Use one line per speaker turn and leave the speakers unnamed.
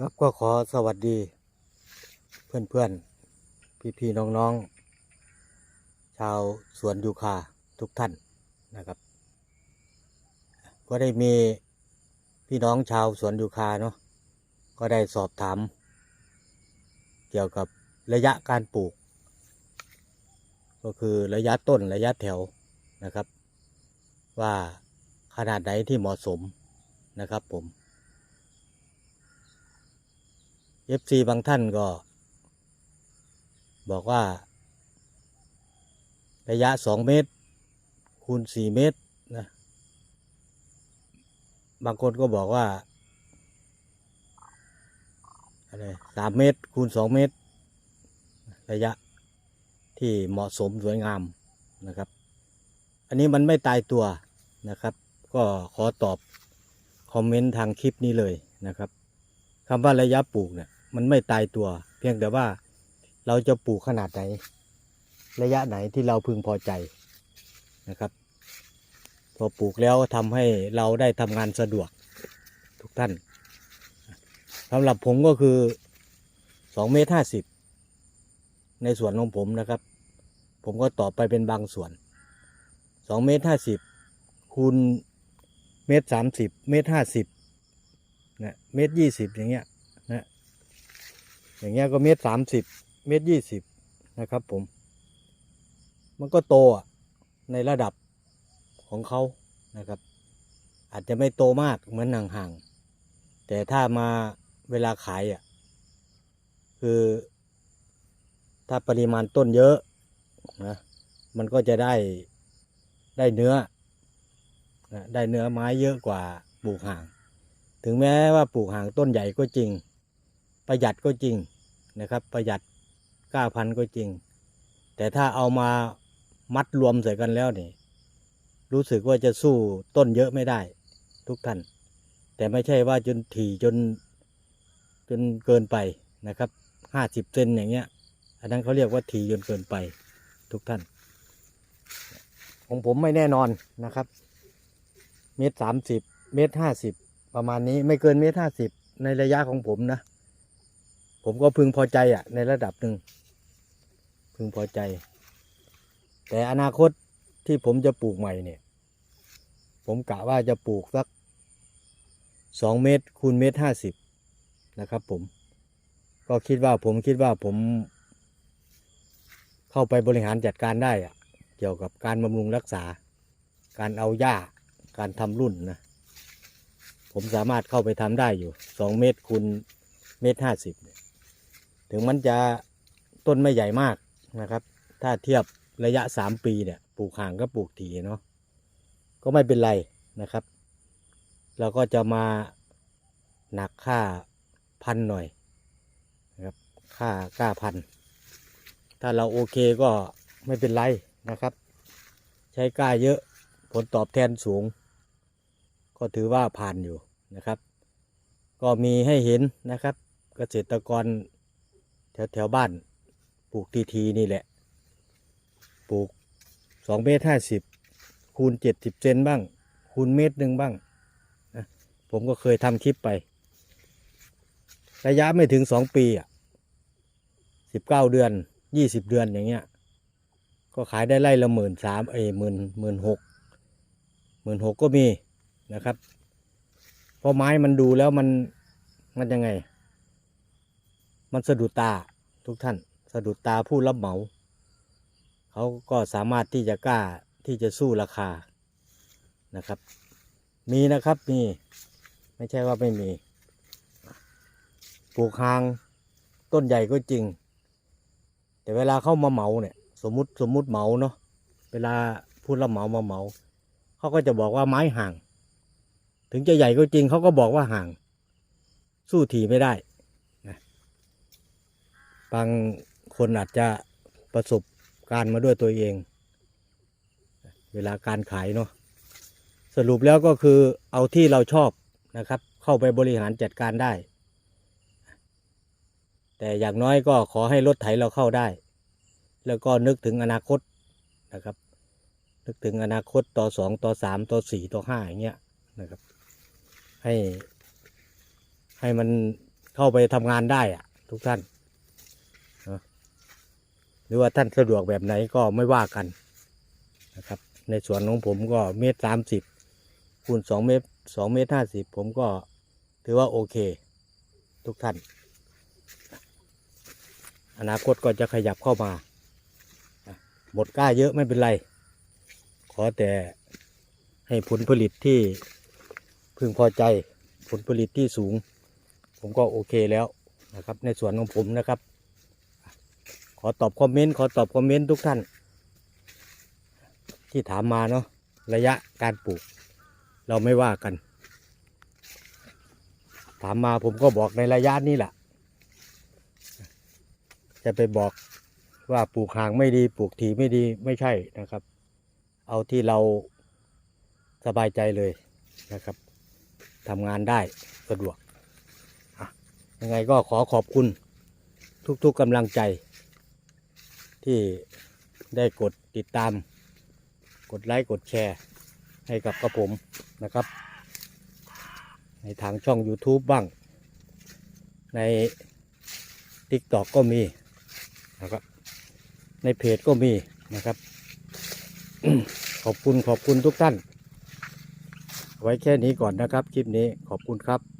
ครับก็ขอสวัสดี เพื่อนเพื่อนพี่พี่ๆน้องๆชาวสวนยูคาทุกท่านนะครับ ก็ได้มีพี่น้องชาวสวนยูคาเนาะก็ได้สอบถาม เกี่ยวกับระยะการปลูก ก็คือระยะต้นระยะแถวนะครับ ว่าขนาดไหนที่เหมาะสมนะครับผม เอฟซีบางท่านก็ บอกว่า ระยะสองเมตร คูณสี่เมตรนะ บางคนก็บอกว่าอะไรสามเมตร คูณสองเมตร ระยะที่เหมาะสมสวยงามนะครับ อันนี้มันไม่ตายตัวนะครับ ก็ขอตอบคอมเมนต์ทางคลิปนี้เลยนะครับคำว่าระยะปลูกเนี่ย มันไม่ตายตัว เพียงแต่ว่าเราจะปลูกขนาดไหน ระยะไหนที่เราพึงพอใจนะครับ พอปลูกแล้วทำให้เราได้ทำงานสะดวกทุกท่านสำหรับผมก็คือสองเมตรห้าสิบในส่วนของผมนะครับ ผมก็ตอบไปเป็นบางส่วนสองเมตรห้าสิบคูณเมตรสามสิบเมตรห้าสิบนะเมตรยี่สิบอย่างเงี้ย อย่างเงี้ยก็เมตรสามสิบเมตรยี่สิบนะครับผม มันก็โตอะในระดับของเขานะครับ อาจจะไม่โตมากเหมือนห่างๆแต่ถ้ามาเวลาขายอะคือ ถ้าปริมาณต้นเยอะนะมันก็จะได้ได้เนื้อนะได้เนื้อไม้เยอะกว่าปลูกห่าง ถึงแม้ว่าปลูกห่างต้นใหญ่ก็จริง ประหยัดก็จริงนะครับ ประหยัดก้าพันก็จริง แต่ถ้าเอามามัดรวมใส่กันแล้วนี่ รู้สึกว่าจะสู้ต้นเยอะไม่ได้ ทุกท่าน แต่ไม่ใช่ว่าจนถี่จนจนเกินไปนะครับห้าสิบเซนอย่างเงี้ย อันนั้นเขาเรียกว่าถี่จนเกินไป ทุกท่าน ของผมไม่แน่นอนนะครับ เมตรสามสิบเมตรห้าสิบประมาณนี้ไม่เกินเมตรห้าสิบในระยะของผมนะ ผมก็พึงพอใจอะในระดับหนึ่งพึงพอใจ แต่อนาคตที่ผมจะปลูกใหม่เนี่ย ผมกะว่าจะปลูกสักสองเมตรคูณเมตรห้าสิบนะครับ ผม ก็คิดว่าผมคิดว่าผม เข้าไปบริหารจัดการได้อะเกี่ยวกับการบำรุงรักษา การเอาหญ้า การทำรุ่นนะผมสามารถเข้าไปทำได้อยู่สองเมตรคูณเมตรห้าสิบ ถึงมันจะต้นไม่ใหญ่มากนะครับ ถ้าเทียบระยะสามปีเนี่ยปลูกห่างก็ปลูกถีเนาะก็ไม่เป็นไรนะครับ เราก็จะมาหนักค่าพันหน่อยนะครับค่าก้าพัน ถ้าเราโอเคก็ไม่เป็นไรนะครับ ใช้ก้าเยอะผลตอบแทนสูง ก็ถือว่าผ่านอยู่นะครับ ก็มีให้เห็นนะครับ เกษตรกร แถวแถวบ้านปลูกทีทีนี่แหละ ปลูกสองเมตรห้าสิบคูณเจ็ดสิบเซนบ้าง คูณเมตรหนึ่งบ้างนะผมก็เคยทำคลิปไป ระยะไม่ถึงสองปีอะสิบเก้าเดือนยี่สิบเดือนอย่างเงี้ย ก็ขายได้ไร่ละหมื่นสามเอหมื่นหมื่นหกหมื่นหกก็มีนะครับ เพราะไม้มันดูแล้วมันมันยังไง มันสะดุดตาทุกท่าน สะดุดตาผู้รับเหมา เขาก็สามารถที่จะกล้าที่จะสู้ราคานะครับ มีนะครับมีไม่ใช่ว่าไม่มี ปลูกหางต้นใหญ่ก็จริง แต่เวลาเข้ามาเหมาเนี่ย สมมติสมมติเหมาเนาะเวลาผู้รับเหมามาเหมาเขาก็จะบอกว่าไม้ห่าง ถึงจะใหญ่ก็จริงเขาก็บอกว่าห่าง สู้ถี่ไม่ได้ บางคนอาจจะประสบการณ์มาด้วยตัวเอง เวลาการขายเนาะสรุปแล้วก็คือเอาที่เราชอบนะครับ เข้าไปบริหารจัดการได้ แต่อย่างน้อยก็ขอให้รถไถเราเข้าได้ แล้วก็นึกถึงอนาคตนะครับ นึกถึงอนาคตต่อสองต่อสามต่อสี่ต่อห้าอย่างเงี้ยนะครับ ให้ให้มันเข้าไปทำงานได้อะทุกท่าน หรือว่าท่านสะดวกแบบไหนก็ไม่ว่ากันนะครับ ในสวนของผมก็เมตรสามสิบคูณสองเมตรสองเมตรห้าสิบผมก็ถือว่าโอเค ทุกท่าน อนาคตก็จะขยับเข้ามา หมดกล้าเยอะไม่เป็นไร ขอแต่ให้ผลผลิตที่พึงพอใจผลผลิตที่สูง ผมก็โอเคแล้วนะครับ ในสวนของผมนะครับ อตอบคอมเมนต์ขอตอบคอมเมนต์ทุกท่าน ที่ถามมาเนาะระยะการปลูก เราไม่ว่ากัน ถามมาผมก็บอกในระยะนี้แหละจะไปบอกว่าปลูกห่างไม่ดีปลูกถี่ไม่ดีไม่ใช่นะครับ เอาที่เราสบายใจเลยนะครับทำงานได้สะดวกยังไงก็ขอขอบคุณทุกๆกำลังใจ ที่ได้กดติดตาม กดไลค์กดแชร์ให้กับกระผมนะครับ ในทางช่อง YouTube บ้าง ใน TikTok ก็มีนะครับ ในเพจก็มีนะครับ ขอบคุณขอบคุณทุกท่าน ไว้แค่นี้ก่อนนะครับ คลิปนี้ขอบคุณครับ